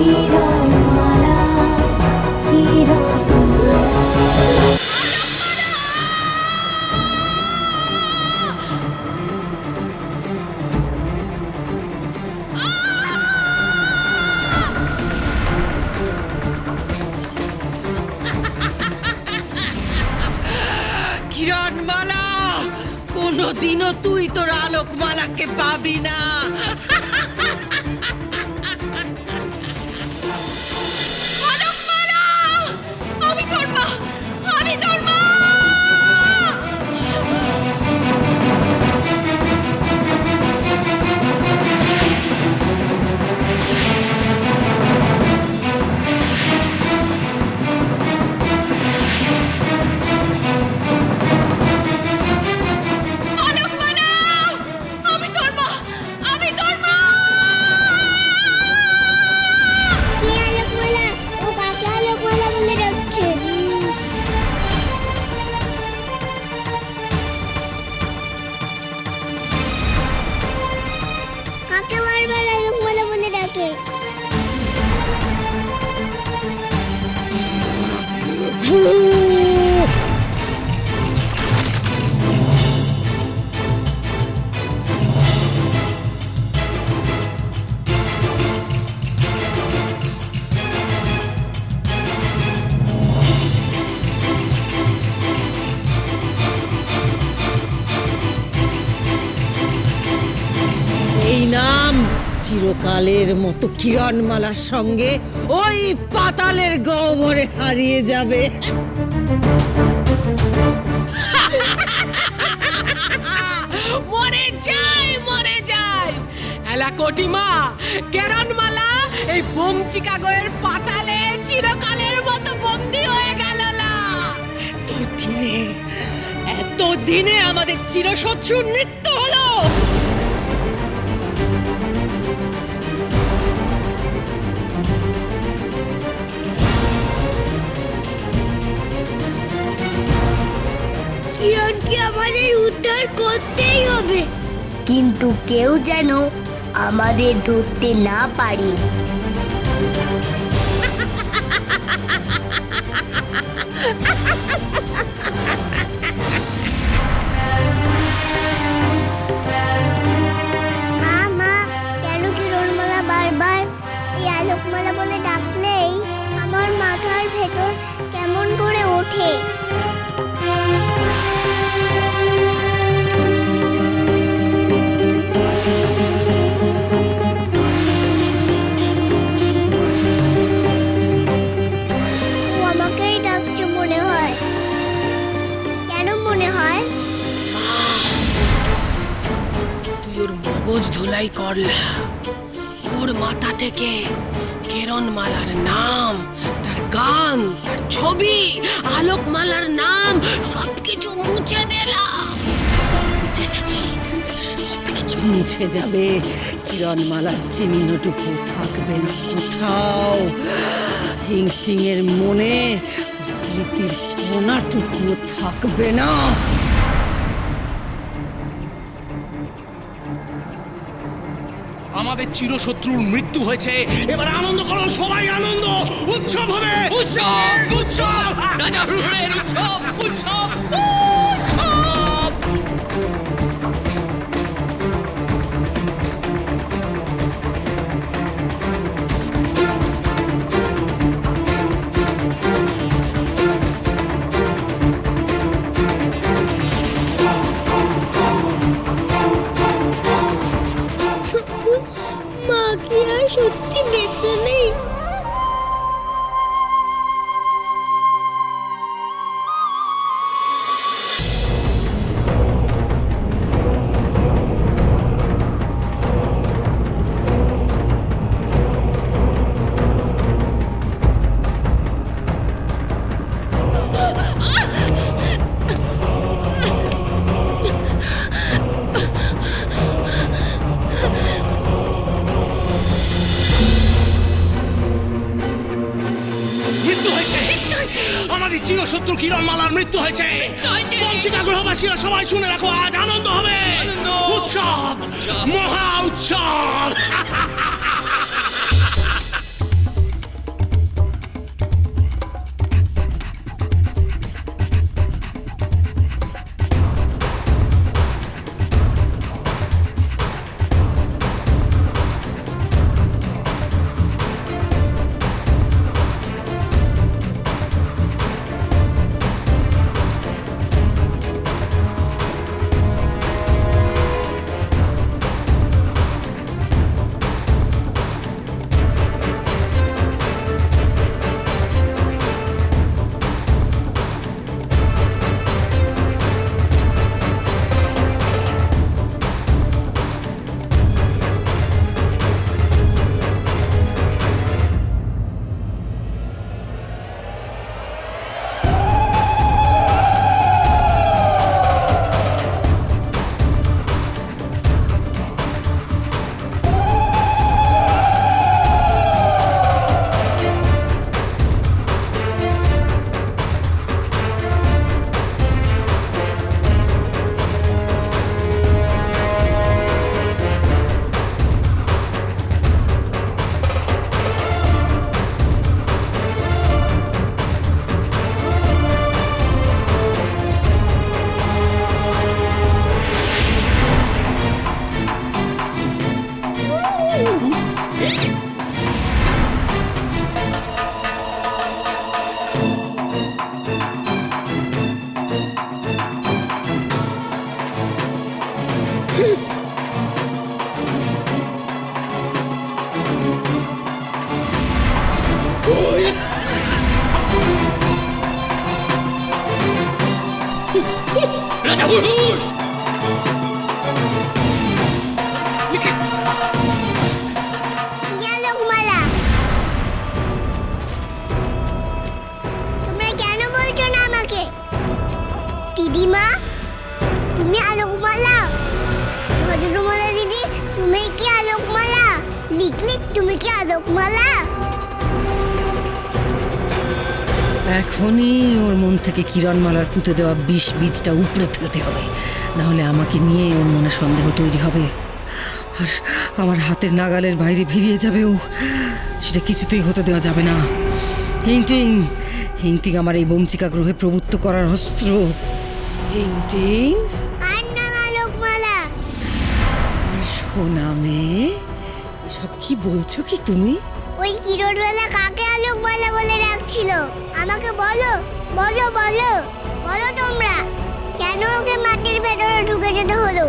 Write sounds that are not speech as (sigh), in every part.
কিরণমালা কোনোদিনও তুই তোর আলোকমালাকে পাবি না। চিরকালের মতো কিরণমালার সঙ্গে ওই পাতালের গহ্বরে হারিয়ে যাবে। মরে যাই মরে যাই। এলা কোটিমা, কেরণমালা এই বমচিকা গোয়ের পাতালে চিরকালের মতো বন্দি হয়ে গেল না। এত দিনে এত দিনে আমাদের চিরশত্রুর মৃত্যু হলো। উদ্ধার করতেই হবে। কিন্তু কেউ যেন আমাদের ধরতে না পারে। ওর মগজ ধুলাই করলা। ওর মাথা থেকে কেরণমালার নাম, তার গান, তার ছবি, আলোকমালার নাম, সবকিছু মুছে দিলাম। মুছে যাবে কিছু মুছে যাবে। কিরণমালার চিহ্নটুকু থাকবে না কোথাও। হিংটিং এর মনে স্মৃতির কোনাটুকু থাকবে না। আমাদের চিরশত্রুর মৃত্যু হয়েছে। এবার আনন্দ করো সবাই আনন্দ। উৎসব হবে। উৎসব! উৎসব! রাজা উৎসব উৎসব! চিরশত্রু কিরণ মালার মৃত্যু হয়েছে। পঞ্চিকা গ্রহবাসীরা সবাই শুনে রাখো আজ আনন্দ হবে। উৎসব। মহা উৎসব। (laughs) 라자불! এখনই ওর মন থেকে কিরণমালার পুঁতে দেওয়া বিষ বীজটা উপড়ে ফেলতে হবে। না হলে আমাকে নিয়ে ওর মনে সন্দেহ তৈরি হবে। আর আমার হাতের নাগালের বাইরে ভিড়িয়ে যাবে ও। সেটা কিছুতেই হতে দেওয়া যাবে না। হিংটিং! হিংটিং আমার এই বমচিকা গ্রহে প্রভুত্ব করার অস্ত্র। হিংটিং! আমার সোনা মেয়ে এসব কি বলছো কি তুমি? ওই কিরণমালা কাকে আলোকমালা বলে ডাকছিল? আমাকে বলো বলো বলো বলো তোমরা, কেন ওকে মাটির ভেতরে ঢুকে যেতে হলো?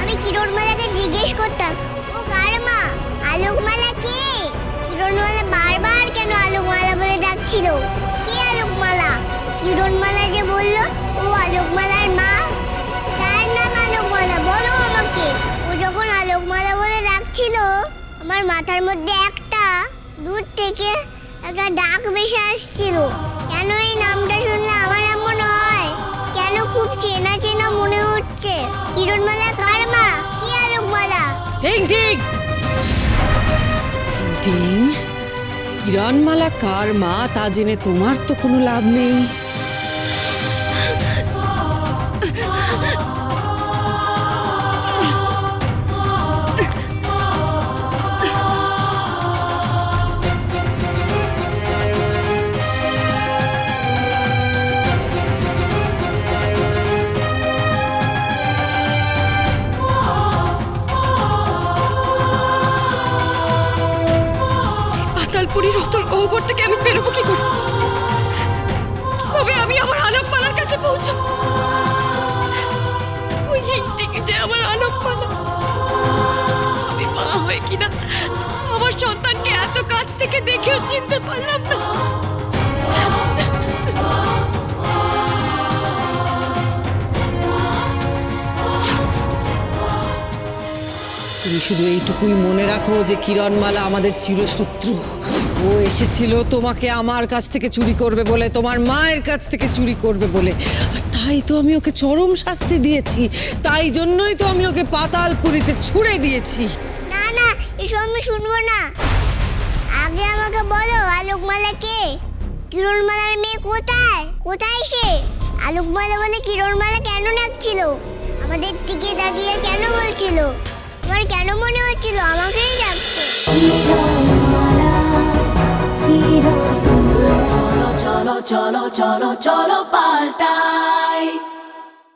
আমি কিরণমালাকে জিজ্ঞেস করতাম, ও কার মা? আলোকমালা কে? কিরণমালা বারবার কেন আলোকমালা বলে ডাকছিল? কে আলোকমালা? কিরণমালা যে বলল, ও আলোকমালার মা। তার নাম আলোকমালা, বলো আমাকে। ও যখন আলোকমালা বলে ডাকছিল, আমার মাথার মধ্যে একটা দূর থেকে একটা ডাক ভেসে আসছিল। কেন এই নামটা শুনলে আমার এমন হয়? কেন খুব চেনা চেনা মনে হচ্ছে? কিরণমালা কার মা? কি আলোকমালা? হিংটিং হিংটিং কিরণমালা কার মা? তা জেনে তোমার তো কোনো লাভ নেই। পাতালপুরীর অতল গহ্বর থেকে আমি বেরোবো কি করে? কীভাবে আমি আমার আলোকমালার কাছে পৌঁছাবো। ওই যে আমার আলোকমালা আমি মা হয়ে কিনা আমার সন্তানকে এত কাছ থেকে দেখেও চিনতে পারলাম না। তুমি শুধু এইটুকুই মনে রাখো যে কিরণমালা আমাদের চিরশত্রু। ও এসেছিল তোমাকে আমার কাছ থেকে চুরি করবে বলে, তোমার মায়ের কাছ থেকে চুরি করবে বলে। আর তাই তো আমি ওকে চরম শাস্তি দিয়েছি। তাই জন্যই তো আমি ওকে পাতাল পাতালপুরিতে ছুড়ে দিয়েছি। না না, এসব আমি শুনব না। আগে আমাকে বলো, আলোকমালা কে? কিরণমালার মেয়ে কোথায়? কোথায় সে? আলোকমালা বলে কিরণমালা কেন ডাকছিল? আমাদের দিকে তাকিয়ে কেন বলছিল? আমার কেন মনে হচ্ছিল? আমাকেই ডাকছে। চলো চলো চলো চলো পাল্টাই।